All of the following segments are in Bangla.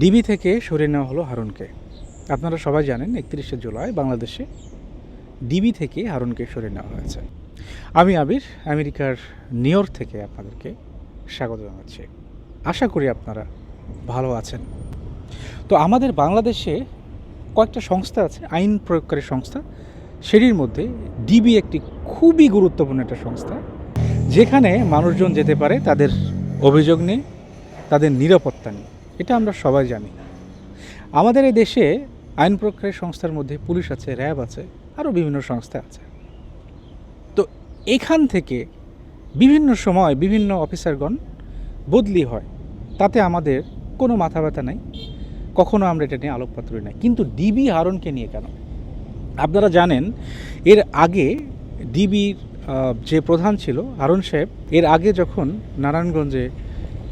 ডিবি থেকে সরিয়ে নেওয়া হলো হারুনকে। আপনারা সবাই জানেন একত্রিশে জুলাই বাংলাদেশে ডিবি থেকে হারুনকে সরিয়ে নেওয়া হয়েছে। আমি আবির, আমেরিকার নিউ থেকে আপনাদেরকে স্বাগত জানাচ্ছি। আশা করি আপনারা ভালো আছেন। তো আমাদের বাংলাদেশে কয়েকটা সংস্থা আছে, আইন প্রয়োগকারী সংস্থা। সেটির মধ্যে ডিবি একটি খুবই গুরুত্বপূর্ণ একটা সংস্থা, যেখানে মানুষজন যেতে পারে তাদের অভিযোগ নিয়ে, তাদের নিরাপত্তা নিয়ে। এটা আমরা সবাই জানি। আমাদের এই দেশে আইন প্রয়োগকারী সংস্থার মধ্যে পুলিশ আছে, র্যাব আছে, আরও বিভিন্ন সংস্থা আছে। তো এখান থেকে বিভিন্ন সময় বিভিন্ন অফিসারগণ বদলি হয়। তাতে আমাদের কোনো মাথা ব্যথা নাই। কখনো আমরা এটা নিয়ে আলোকপাত করি না কিন্তু ডিবি হারনকে নিয়ে কেন? আপনারা জানেন, এর আগে ডিবির যে প্রধান ছিল হারুন সাহেব, এর আগে যখন নারায়ণগঞ্জে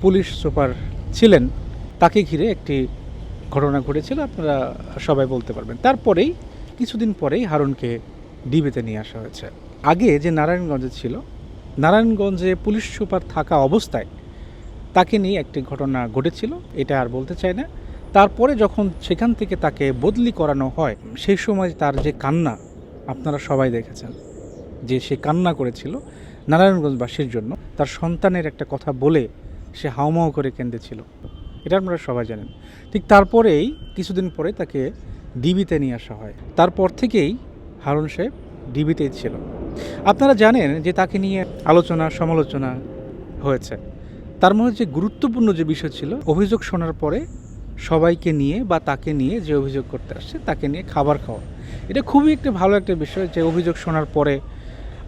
পুলিশ সুপার ছিলেন তাকে ঘিরে একটি ঘটনা ঘটেছিল, আপনারা সবাই বলতে পারবেন। তারপরেই, কিছুদিন পরেই হারুনকে ডিবিতে নিয়ে আসা হয়েছে। আগে যে নারায়ণগঞ্জে ছিল, নারায়ণগঞ্জে পুলিশ সুপার থাকা অবস্থায় তাকে নিয়ে একটি ঘটনা ঘটেছিল, এটা আর বলতে চাই না। তারপরে যখন সেখান থেকে তাকে বদলি করানো হয়, সেই সময় তার যে কান্না, আপনারা সবাই দেখেছেন, যে সে কান্না করেছিল নারায়ণগঞ্জবাসীর জন্য, তার সন্তানের একটা কথা বলে সে হাউমাউ করে কেঁদেছিল। এটা আপনারা সবাই জানেন। ঠিক তারপরেই কিছুদিন পরে তাকে ডিবিতে নিয়ে আসা হয়। তারপর থেকেই হারুন সাহেব ডিবিতেই ছিল। আপনারা জানেন যে তাকে নিয়ে আলোচনা, সমালোচনা হয়েছে। তার মধ্যে যে গুরুত্বপূর্ণ যে বিষয় ছিল, অভিযোগ শোনার পরে সবাইকে নিয়ে বা তাকে নিয়ে যে অভিযোগ করতে আসছে, তাকে নিয়ে খাবার খাওয়া। এটা খুবই একটা ভালো একটা বিষয় যে অভিযোগ শোনার পরে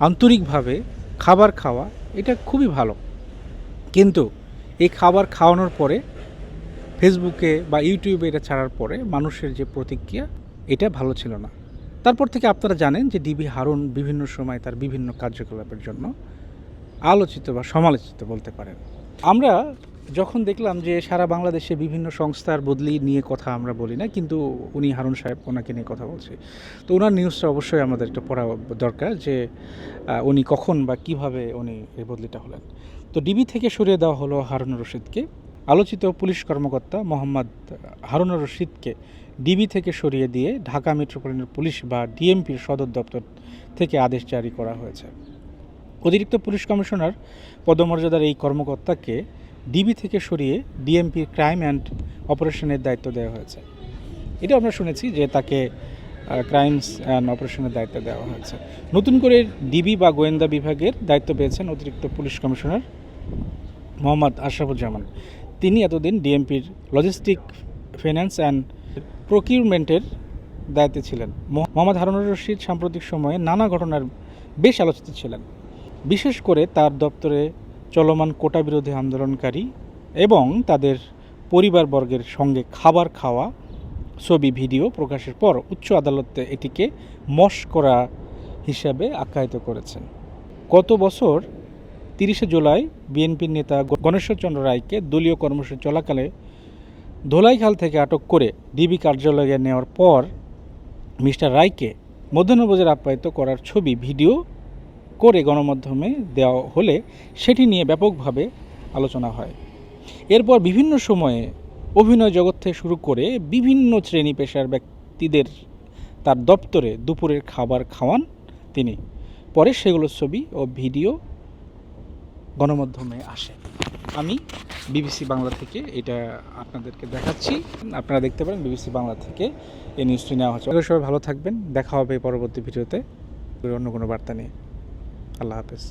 আন্তরিকভাবে খাবার খাওয়া, এটা খুবই ভালো। কিন্তু এই খাবার খাওয়ানোর পরে ফেসবুকে বা ইউটিউবে এটা ছাড়ার পরে মানুষের যে প্রতিক্রিয়া, এটা ভালো ছিল না। তারপর থেকে আপনারা জানেন যে ডিবি হারুন বিভিন্ন সময় তার বিভিন্ন কার্যকলাপের জন্য আলোচিত বা সমালোচিত বলতে পারেন। আমরা যখন দেখলাম যে সারা বাংলাদেশে বিভিন্ন সংস্থার বদলি নিয়ে কথা আমরা বলি না, কিন্তু উনি হারুন সাহেব ওনাকে নিয়ে কথা বলছি। তো ওনার নিউজটা অবশ্যই আমাদের একটু পড়া দরকার যে উনি কখন বা কীভাবে উনি এই বদলিটা হলেন। তো ডিবি থেকে সরিয়ে দেওয়া হলো হারুন রশিদকে। আলোচিত পুলিশ কর্মকর্তা মোহাম্মদ হারুন রশিদকে ডিবি থেকে সরিয়ে দিয়ে ঢাকা মেট্রোপলিটন পুলিশ বা ডিএমপির সদর দপ্তর থেকে আদেশ জারি করা হয়েছে। অতিরিক্ত পুলিশ কমিশনার পদমর্যাদার এই কর্মকর্তাকে ডিবি থেকে সরিয়ে ডিএমপির ক্রাইম অ্যান্ড অপারেশনের দায়িত্ব দেওয়া হয়েছে। এটা আমরা শুনেছি যে তাকে ক্রাইমস অ্যান্ড অপারেশনের দায়িত্ব দেওয়া হয়েছে। নতুন করে ডিবি বা গোয়েন্দা বিভাগের দায়িত্ব পেয়েছেন অতিরিক্ত পুলিশ কমিশনার মোহাম্মদ আশরাফুজ্জামান। তিনি এতদিন ডিএমপির লজিস্টিক ফিন্যান্স অ্যান্ড প্রকিউরমেন্টের দায়িত্বে ছিলেন। মোহাম্মদ হারুনুর রশিদ সাম্প্রতিক সময়ে নানা ঘটনার বেশ আলোচিত ছিলেন। বিশেষ করে তার দপ্তরে চলমান কোটা বিরোধী আন্দোলনকারী এবং তাদের পরিবারবর্গের সঙ্গে খাবার খাওয়া, ছবি, ভিডিও প্রকাশের পর উচ্চ আদালতে এটিকে মস্করা হিসাবে আখ্যায়িত করেছেন। গত বছর তিরিশে জুলাই বিএনপির নেতা গণেশ্বরচন্দ্র রায়কে দলীয় কর্মসূচি চলাকালে ধোলাইখাল থেকে আটক করে ডিবি কার্যালয়ে নেওয়ার পর মিস্টার রায়কে মধ্যনভোজের আপ্যায়িত করার ছবি, ভিডিও করে গণমাধ্যমে দেওয়া হলে সেটি নিয়ে ব্যাপকভাবে আলোচনা হয়। এরপর বিভিন্ন সময়ে অভিনয় জগৎ থেকে শুরু করে বিভিন্ন শ্রেণি পেশার ব্যক্তিদের তার দপ্তরে দুপুরের খাবার খাওয়ান তিনি। পরে সেগুলোর ছবি ও ভিডিও গণমাধ্যমে আসে। আমি বিবিসি বাংলা থেকে এটা আপনাদেরকে দেখাচ্ছি। আপনারা দেখতে পারেন বিবিসি বাংলা থেকে এই নিউজটি নেওয়া হচ্ছে। সবাই ভালো থাকবেন। দেখা হবে পরবর্তী ভিডিওতে। অন্য কোনো বার্তা নিয়ে। আল্লাহ হাফেজ।